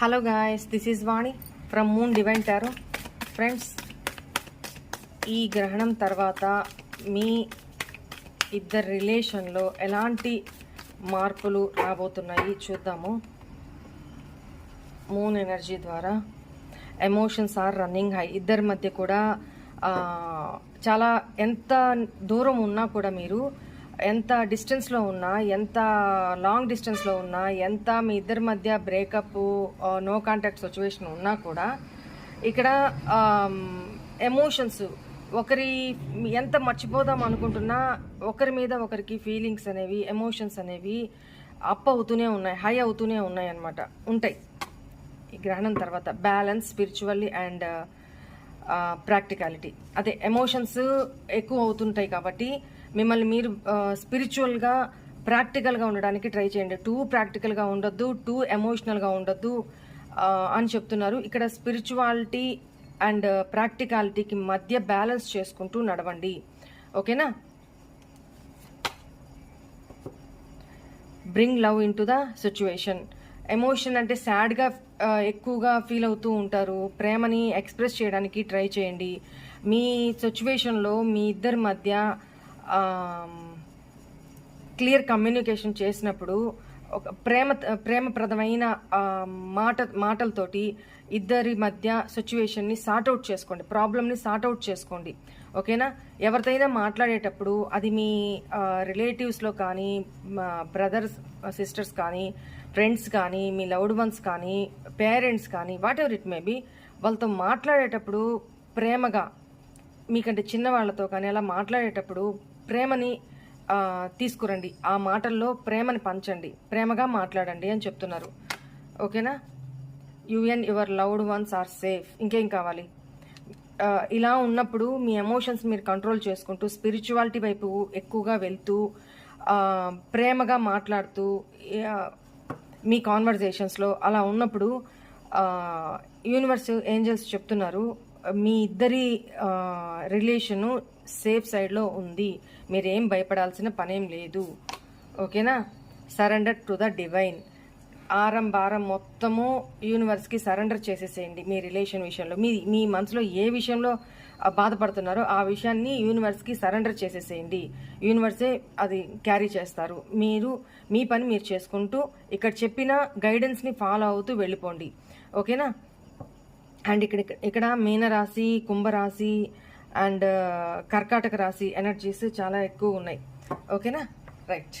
Hello guys this is Vani from Moon Divine Tarot friends ఈ గ్రహణం తర్వాత మీ ఇద్దరు రిలేషన్లో ఎలాంటి మార్పులు రాబోతున్నాయి చూద్దాము. మూన్ ఎనర్జీ ద్వారా ఎమోషన్స్ ఆర్ రన్నింగ్ హై ఇద్దరి మధ్య కూడా చాలా ఎంత దూరం ఉన్నా కూడా మీరు ఎంత డిస్టెన్స్లో ఉన్నా ఎంత లాంగ్ డిస్టెన్స్లో ఉన్నా ఎంత మీ ఇద్దరి మధ్య బ్రేకప్ నో కాంటాక్ట్ సిచ్యువేషన్ ఉన్నా కూడా ఇక్కడ um, ఎమోషన్స్ ఒకరి ఎంత మర్చిపోదాం అనుకుంటున్నా ఒకరి మీద ఒకరికి ఫీలింగ్స్ అనేవి ఎమోషన్స్ అనేవి అప్ అవుతూనే ఉన్నాయి హై అవుతూనే ఉన్నాయి అనమాట ఉంటాయి. ఈ గ్రహణం తర్వాత బ్యాలెన్స్ స్పిరిచువల్లీ అండ్ ప్రాక్టికాలిటీ అదే ఎమోషన్స్ ఎక్కువ అవుతుంటాయి కాబట్టి మిమ్మల్ని మీరు స్పిరిచువల్గా ప్రాక్టికల్గా ఉండడానికి ట్రై చేయండి. టూ ప్రాక్టికల్గా ఉండొద్దు టూ ఎమోషనల్గా ఉండొద్దు అని చెప్తున్నారు. ఇక్కడ స్పిరిచువాలిటీ అండ్ ప్రాక్టికాలిటీకి మధ్య బ్యాలెన్స్ చేసుకుంటూ నడవండి. ఓకేనా? Bring love in to the situation emotion అంటే సాడ్గా ఎక్కువగా ఫీల్ అవుతూ ఉంటారు. ప్రేమని ఎక్స్ప్రెస్ చేయడానికి ట్రై చేయండి. మీ సిచ్యువేషన్లో మీ ఇద్దరి మధ్య క్లియర్ కమ్యూనికేషన్ చేసినప్పుడు ఒక ప్రేమ ప్రేమప్రదమైన మాట మాటలతోటి ఇద్దరి మధ్య సిచ్యువేషన్ని సార్ట్అవుట్ చేసుకోండి ప్రాబ్లమ్ని సార్ట్అవుట్ చేసుకోండి. ఓకేనా? ఎవరితోనైనా మాట్లాడేటప్పుడు అది మీ రిలేటివ్స్లో కానీ బ్రదర్స్ సిస్టర్స్ కానీ ఫ్రెండ్స్ కానీ మీ లవ్డ్ వన్స్ కానీ పేరెంట్స్ కానీ whatever it may be వాళ్ళతో మాట్లాడేటప్పుడు ప్రేమగా మీకంటే చిన్న వాళ్ళతో కానీ అలా మాట్లాడేటప్పుడు ప్రేమని తీసుకురండి. ఆ మాటల్లో ప్రేమని పంచండి. ప్రేమగా మాట్లాడండి అని చెప్తున్నారు. ఓకేనా? UN your loved ones are safe. ఇంకేం కావాలి? ఇలా ఉన్నప్పుడు మీ ఎమోషన్స్ మీరు కంట్రోల్ చేసుకుంటూ స్పిరిచువాలిటీ వైపు ఎక్కువగా వెళ్తూ ప్రేమగా మాట్లాడుతూ మీ కాన్వర్జేషన్స్లో అలా ఉన్నప్పుడు యూనివర్స్ ఏంజల్స్ చెప్తున్నారు. మీ ఇద్దరి రిలేషను సేఫ్ సైడ్లో ఉంది. మీరేం భయపడాల్సిన పనేం లేదు. ఓకేనా? Surrender to the divine. ఆరం భారం మొత్తము యూనివర్స్కి సరెండర్ చేసేసేయండి మీ రిలేషన్ విషయంలో. మీ మీ మనసులో ఏ విషయంలో బాధపడుతున్నారో ఆ విషయాన్ని యూనివర్స్కి సరెండర్ చేసేసేయండి. యూనివర్సే అది క్యారీ చేస్తారు. మీరు మీ పని మీరు చేసుకుంటూ ఇక్కడ చెప్పిన గైడెన్స్ని ఫాలో అవుతూ వెళ్ళిపోండి. ఓకేనా? అండ్ ఇక్కడ ఇక్కడ మీనరాశి కుంభరాశి అండ్ కర్కాటక రాశి ఎనర్జీస్ చాలా ఎక్కువ ఉన్నాయి. ఓకేనా? రైట్.